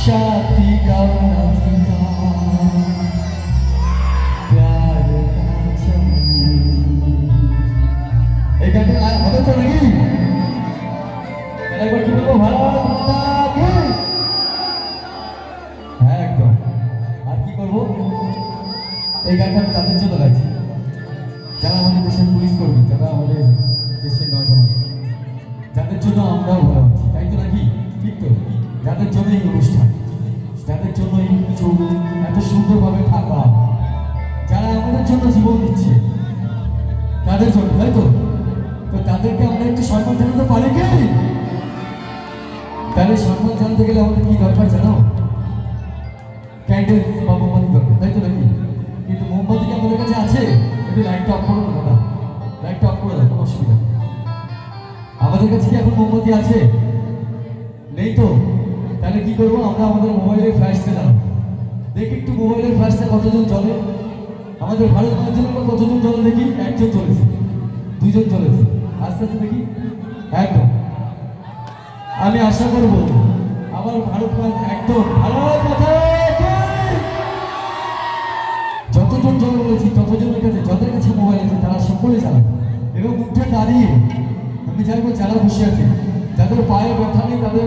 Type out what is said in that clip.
শান্তি কামনা এই গানটা হতে তো নাকি একবার কি? বলব ভালো একদম আর কি করব এই গানটা আমি তাদের জন্য গাইছি যারা আমাদের দেশের পুলিশ কর্মী যারা আমাদের দেশের যাদের জন্য আমরাও ভালো আছি তাই তো নাকি ঠিক যাদের জন্য এই অনুষ্ঠান, যাদের জন্য এই কিছু এত সুন্দরভাবে থাকা যারা আমাদের জন্য জীবন দিচ্ছে, তাদের জন্য, তাই তো? তো তাদেরকে আমরা একটু সম্মান জানাতে পারি কি? তাহলে সম্মান জানতে গেলে আমাদের কি দরকার জানো? ক্যান্ডেল বা মোমবাতি দরকার, তাই তো নাকি? কিন্তু মোমবাতি কি আমাদের কাছে আছে? একটু লাইটটা অফ করো না লাইটটা অফ করে দাও, কোনো অসুবিধা। আমাদের কাছে কি এখন মোমবাতি আছে? নেই তো? তাহলে কি করব? আমরা আমাদের মোবাইলের ফ্ল্যাশটা জানাব দেখি একটু মোবাইলের ফ্ল্যাশটা কতজন চলে? আমাদের ভারত মাধ্যমে আমরা কতজন চলে দেখি? একজন চলেছে। দুজন চলেছে। আস্তে আস্তে দেখি। একদম। আমি আশা করব, আমার ভারত একদম ভারত যতজন জন বলেছি ততজনের কাছে যাদের কাছে মোবাইল আছে, তারা সকলে চালাবে এবং উঠে দাঁড়িয়ে, আমি চাইব যারা বসে আছে। যাদের পায়ে ব্যথা নেই তাদের